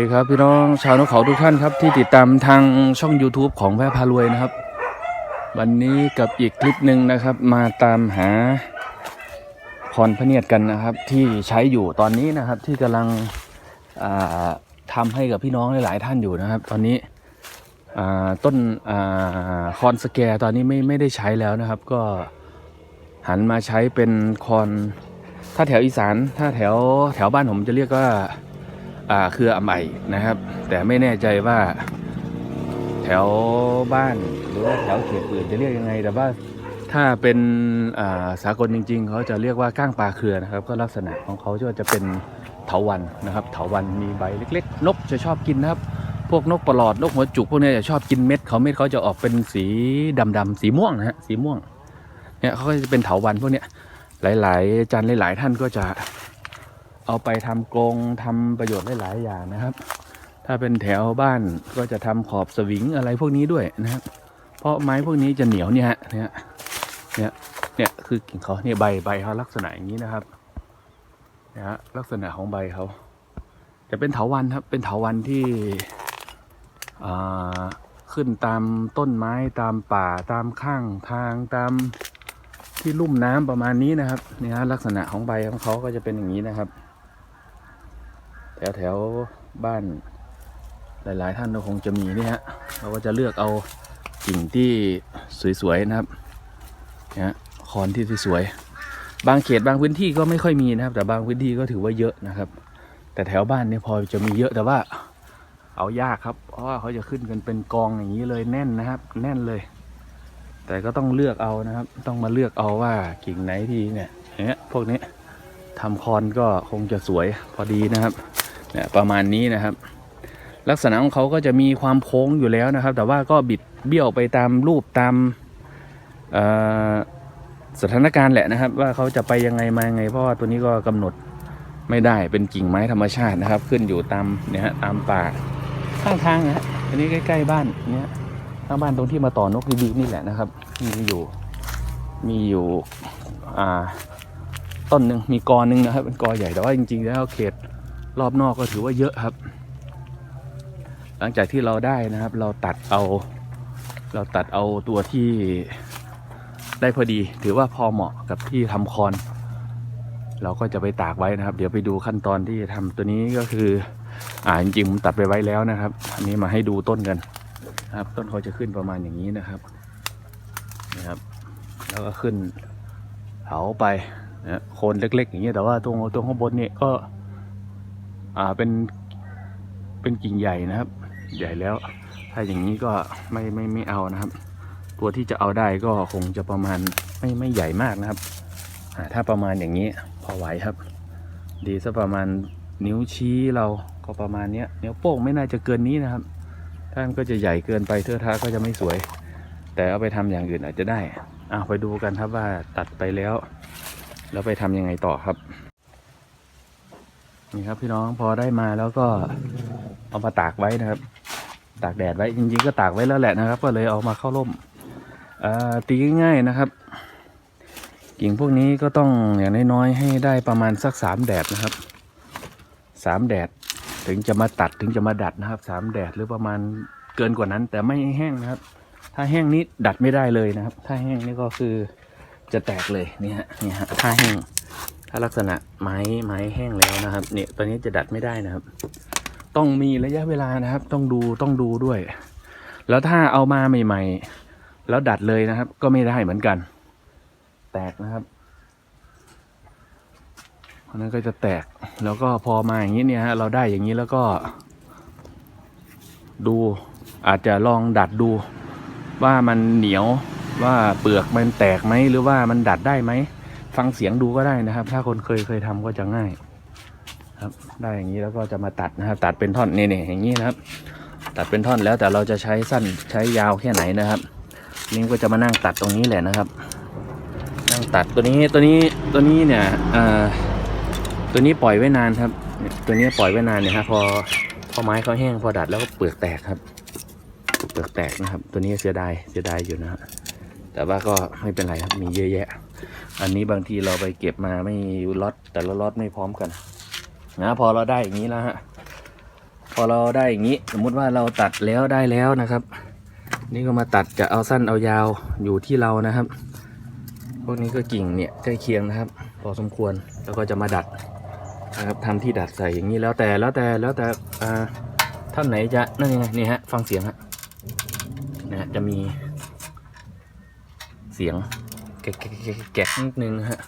ดีครับพี่น้องชาวนกเขาทุกท่านครับที่ติดตามทางช่อง YouTube ของแพะพารวยนะครับ วันนี้กับอีกคลิปหนึ่งนะครับ มาตามหาพรพเนียดกันนะครับ ที่ใช้อยู่ตอนนี้นะครับที่กำลังทำให้กับพี่น้องหลาย ๆ ท่านอยู่นะครับ ตอนนี้ต้นอคอนสแกร์ตอนนี้ไม่ไม่ได้ใช้แล้วนะครับ ก็หันมาใช้เป็นคอนถ้าแถวอีสาน ถ้าแถวแถวบ้านผมจะเรียกว่า เครืออำไอนะครับ แต่ไม่แน่ใจว่า แถวบ้านหรือว่าแถวเขตอื่นจะเรียกยังไง แต่ว่าถ้าเป็นาสากลจริง ๆ เขาจะเรียกว่าก้างปลาเครือนะครับ ก็ลักษณะของเขาจะเป็นเถาวันนะครับ เถาวันมีใบเล็ก ๆ นกจะชอบกินนะครับ พวกนกประหลอดนกหัวจุกพวกเนี้ยจะชอบกินเม็ดเขาเม็ดเขาจะออกเป็นสีดำๆสีม่วงนะฮะสีม่วงเนี่ยเขาก็จะเป็นเถาวันพวกเนี้ยหลาย ๆ จันหลาย ๆ ท่านก็จะ เอาไปทำกรงทำประโยชน์ได้หลายอย่างนะครับ ถ้าเป็นแถวบ้านก็จะทำขอบสวิงอะไรพวกนี้ด้วยนะครับ เพราะไม้พวกนี้จะเหนียวเนี่ยฮะเนี่ยเนี่ยเนี่ยคือกิ่งเขาเนี่ยใบใบเขาลักษณะอย่างนี้นะครับนี่ยฮะลักษณะของใบเขาจะเป็นเถาวันครับ เป็นเถาวันที่อ่าขึ้นตามต้นไม้ตามป่าตามข้างทางตามที่ลุ่มน้ำประมาณนี้นะครับเนี่ยลักษณะของใบของเขาก็จะเป็นอย่างนี้นะครับ แถวแถวบ้านหลาย ๆ ท่านก็คงจะมีนี่ฮะเราก็จะเลือกเอากิ่งที่สวย ๆ นะครับนะคอนที่สวยๆบางเขตบางพื้นที่ก็ไม่ค่อยมีนะครับ แต่บางพื้นที่ก็ถือว่าเยอะนะครับ แต่แถวบ้านเนี่ยพอจะมีเยอะแต่ว่าเอายากครับเพราะว่าเขาจะขึ้นกันเป็นกองอย่างนี้เลยแน่นนะครับ แน่นเลย แต่ก็ต้องเลือกเอานะครับ ต้องมาเลือกเอาว่ากิ่งไหนที่เนี่ยอย่างเงี้ยพวกนี้ทำคอนก็คงจะสวยพอดีนะครับ เนี่ยประมาณนี้นะครับ ลักษณะของเขาก็จะมีความโค้งอยู่แล้วนะครับ แต่ว่าก็บิดเบี้ยวไปตามรูปตามสถานการณ์แหละนะครับ ว่าเขาจะไปยังไงมายังไง เพราะว่าตัวนี้ก็กำหนดไม่ได้เป็นกิ่งไม้ธรรมชาตินะครับ ขึ้นอยู่ตามเนี่ยฮะตามป่าข้างทางนะฮะอันนี้ใกล้ๆบ้านเนี่ยข้างบ้านตรงที่มาต่อนกดีๆนี่แหละนะครับ มีอยู่มีอยู่อ่าต้นหนึ่งมีกอหนึ่งนะครับ เป็นกอใหญ่แต่ว่าจริงๆแล้วเขต รอบนอกก็ถือว่าเยอะครับ หลังจากที่เราได้นะครับ เราตัดเอา เราตัดเอาตัวที่ได้พอดี ถือว่าพอเหมาะกับที่ทำคอน เราก็จะไปตากไว้นะครับ เดี๋ยวไปดูขั้นตอนที่ทำตัวนี้ก็คือ อ่าจริงๆผมตัดไปไว้แล้วนะครับ อันนี้มาให้ดูต้นกันนะครับ ต้นเขาจะขึ้นประมาณอย่างนี้นะครับนะครับ แล้วก็ขึ้นเผาไปนะโคนเล็ก ๆ อย่างเงี้ยแต่ว่าตรงตรงข้างบนเนี่ยก็ อ่าเป็นเป็นกิ่งใหญ่นะครับ ใหญ่แล้ว ถ้าอย่างนี้ก็ไม่ไม่ไม่เอานะครับ ตัวที่จะเอาได้ก็คงจะประมาณไม่ไม่ใหญ่มากนะครับอ่าถ้าประมาณอย่างนี้พอไหวครับ ดีสักประมาณนิ้วชี้เราก็ประมาณเนี้ยนิ้วโป้งไม่น่าจะเกินนี้นะครับ ถ้ามันก็จะใหญ่เกินไปเทือะทาก็จะไม่สวย แต่เอาไปทำอย่างอื่นอาจจะได้อ่าไปดูกันครับว่าตัดไปแล้ว แล้วไปทำยังไงต่อครับ นี่ครับพี่น้องพอได้มาแล้วก็เอามาตากไว้นะครับ ตากแดดไว้จริงๆก็ตากไว้แล้วแหละนะครับ ก็เลยเอามาเข้าร่มตีง่ายๆนะครับ กิ่งพวกนี้ก็ต้องอย่างน้อยๆให้ได้ประมาณสักสามแดดนะครับสามแดดถึงจะมาตัดถึงจะมาดัดนะครับสามแดดหรือประมาณเกินกว่านั้น แต่ไม่แห้งนะครับ ถ้าแห้งนี้ดัดไม่ได้เลยนะครับ ถ้าแห้งนี่ก็คือจะแตกเลยนี่ฮะนี่ฮะถ้าแห้งาลักษณะไม้ไม้แห้งแล้วนะครับ เนี่ยตัวนี้จะดัดไม่ได้นะครับ ต้องมีระยะเวลานะครับ ต้องดูต้องดูด้วย แล้วถ้าเอามาใหม่ ๆ แล้วดัดเลยนะครับ ก็ไม่ได้เหมือนกัน แตกนะครับอันนั้นก็จะแตกแล้วก็พอมาอย่างนี้เนี่ยฮะเราได้อย่างนี้แล้วก็ ดูอาจจะลองดัดดู ว่ามันเหนียวว่าเปลือกมันแตกไหมหรือว่ามันดัดได้ไหม ฟังเสียงดูก็ได้นะครับ ถ้าคนเคยเคยทำก็จะง่าย ครับ ได้อย่างนี้แล้วก็จะมาตัดนะครับ ตัดเป็นท่อนนี่นี่อย่างนี้นะครับ ตัดเป็นท่อนแล้วแต่เราจะใช้สั้นใช้ยาวแค่ไหนนะครับนี่ก็จะมานั่งตัดตรงนี้แหละนะครับ นั่งตัดตัวนี้ตัวนี้ตัวนี้เนี่ยอ่าตัวนี้ปล่อยไว้นานครับ ตัวนี้ปล่อยไว้นานเนี่ยฮะพอพอไม้เขาแห้งพอดัดแล้วก็เปลือกแตกครับ เปลือกแตกนะครับ ตัวนี้เสียดายเสียดายอยู่นะฮะแต่ว่าก็ไม่เป็นไรครับมีเยอะแยะ อันนี้บางทีเราไปเก็บมาไม่ล็อตแต่ละล็อตไม่พร้อมกันนะพอเราได้อย่างนี้แล้วฮะพอเราได้อย่างนี้ สมมุติว่าเราตัดแล้วได้แล้วนะครับ นี่ก็มาตัดจะเอาสั้นเอายาวอยู่ที่เรานะครับ พวกนี้ก็กิ่งเนี่ยใกล้เคียงนะครับ พอสมควรแล้วก็จะมาดัดนะครับทำที่ดัดใส่อย่างนี้แล้วแต่แล้วแต่แล้วแต่ท่านไหนจะนั่นยังไงนี่ฮะฟังเสียงฮะนะฮะจะมีเสียง กะแกะแกะแกะนิดนึงฮะ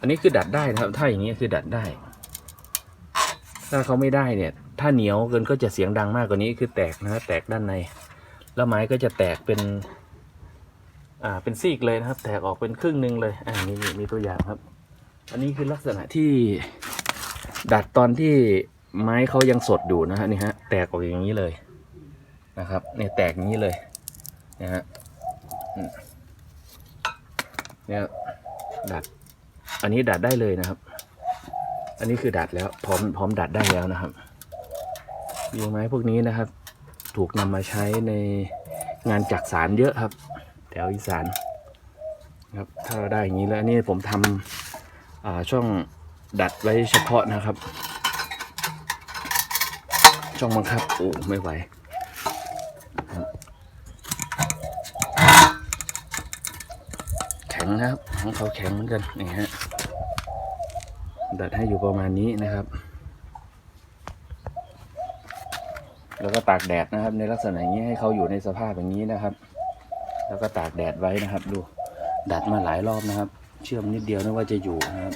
อันนี้คือดัดได้นะครับ ถ้าอย่างนี้คือดัดได้ ถ้าเขาไม่ได้เนี่ย ถ้าเหนียวเกินก็จะเสียงดังมากกว่านี้คือแตกนะฮะแตกด้านใน แล้วไม้ก็จะแตกเป็น อ่า เป็นซีกเลยนะครับ แตกออกเป็นครึ่งหนึ่งเลย อ่านี่มีตัวอย่างครับ อันนี้คือลักษณะที่ดัดตอนที่ไม้เขายังสดอยู่นะฮะนี่ฮะ แตกออกอย่างนี้เลยนะครับ เนี่ยแตกอย่างนี้เลยนะฮะ เนี่ยดัด อันนี้ดัดได้เลยนะครับ อันนี้คือดัดแล้วพร้อมพร้อมดัดได้แล้วนะครับยิงไม้พวกนี้นะครับ ถูกนำมาใช้ในงานจักสารเยอะครับ แถวอีสานครับถ้าเราได้อย่างนี้แล้วอันนี่ผมทำอ่าช่องดัดไว้เฉพาะนะครับ ช่องบังคับโอ้ไม่ไหวครับแข็ง นะครับของเขาแข็งเหมือนกันนี่ฮะดัดให้อยู่ประมาณนี้นะครับ แล้วก็ตากแดดนะครับ ในลักษณะอย่างนี้ให้เขาอยู่ในสภาพอย่างนี้นะครับ แล้วก็ตากแดดไว้นะครับ ดูดัดมาหลายรอบนะครับ เชื่อมนิดเดียวนึกว่าจะอยู่นะครับ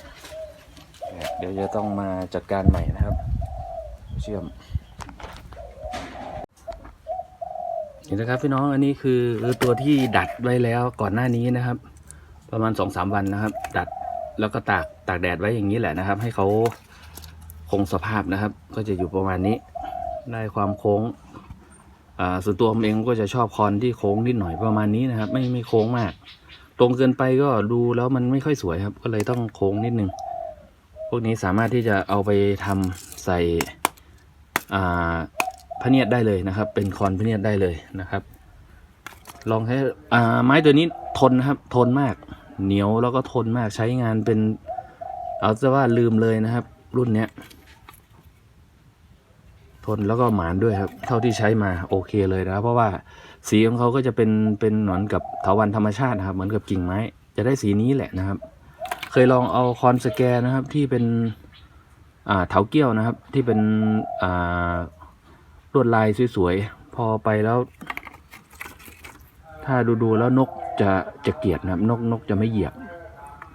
เดี๋ยวจะต้องมาจัดการใหม่นะครับ เชื่อมเห็นนะครับพี่น้องอันนี้คือตัวที่ดัดไว้แล้วก่อนหน้านี้นะครับ ประมาณสองสามวันนะครับดัดแล้วก็ตากตากแดดไว้อย่างนี้แหละนะครับ ให้เขาคงสภาพนะครับ ก็จะอยู่ประมาณนี้ได้ความโค้งอ่าส่วนตัวผมเองก็จะชอบคอนที่โค้งนิดหน่อยประมาณนี้นะครับ ไม่ไม่โค้งมาก ตรงเกินไปก็ดูแล้วมันไม่ค่อยสวยครับ ก็เลยต้องโค้งนิดนึง พวกนี้สามารถที่จะเอาไปทำใส่อ่าพเนียดได้เลยนะครับ เป็นคอนพเนียดได้เลยนะครับ ลองใช้อ่าไม้ตัวนี้ทนนะครับ ทนมาก เหนียวแล้วก็ทนมากใช้งานเป็น เอาจะว่าลืมเลยนะครับ รุ่นเนี้ย ทนแล้วก็หมานด้วยครับ เท่าที่ใช้มาโอเคเลยนะครับเพราะว่าสีของเขาก็จะเป็นเป็นเหมือนกับเถาวันธรรมชาตินะครับ เหมือนกับกิ่งไม้ จะได้สีนี้แหละนะครับ เคยลองเอาคอนสแกนนะครับที่เป็นอ่าเถาเกี้ยวนะครับ ที่เป็นอ่าลวดลายสวยๆพอไปแล้ว ถ้าดูๆแล้วนก จะจะเกลียดนะครับ นกนกจะไม่เหยียบ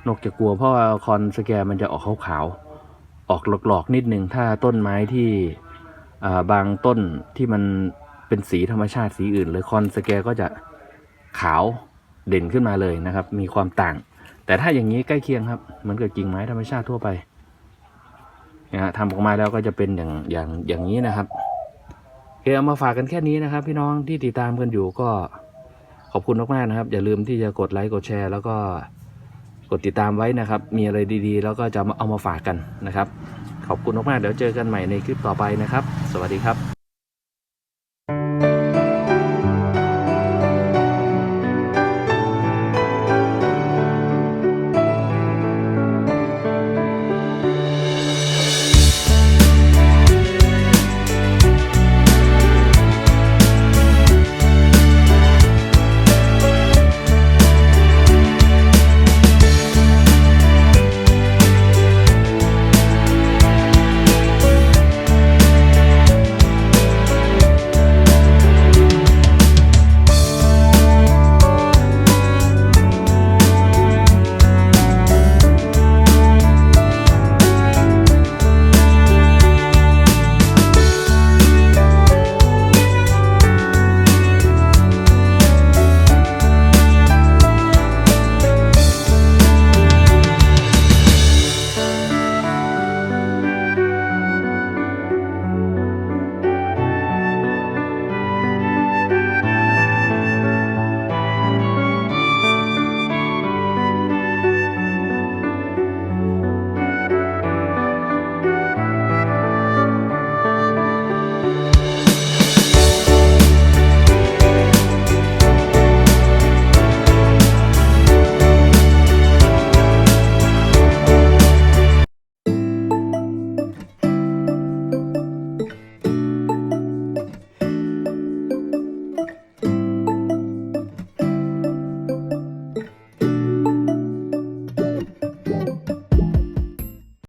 นกจะกลัวเพราะว่าคอนสแกมันจะออกขาวๆออกหลอกๆนิดนึงถ้าต้นไม้ที่บางต้นที่มันเป็นสีธรรมชาติสีอื่นเลยคอนสแกก็จะขาวเด่นขึ้นมาเลยนะครับ มีความต่าง แต่ถ้าอย่างนี้ใกล้เคียงครับเหมือนกับกิ่งไม้ธรรมชาติทั่วไปนะฮะทำออกมาแล้วก็จะเป็นอย่างอย่างอย่างนี้นะครับโอเคเอามาฝากกันแค่นี้นะครับ พี่น้องที่ติดตามกันอยู่ก็ ขอบคุณมากๆนะครับ อย่าลืมที่จะกดไลค์กดแชร์ แล้วก็กดติดตามไว้นะครับ มีอะไรดีๆ แล้วก็จะเอามาฝากกันนะครับ ขอบคุณมากๆเดี๋ยวเจอกันใหม่ในคลิปต่อไปนะครับ สวัสดีครับ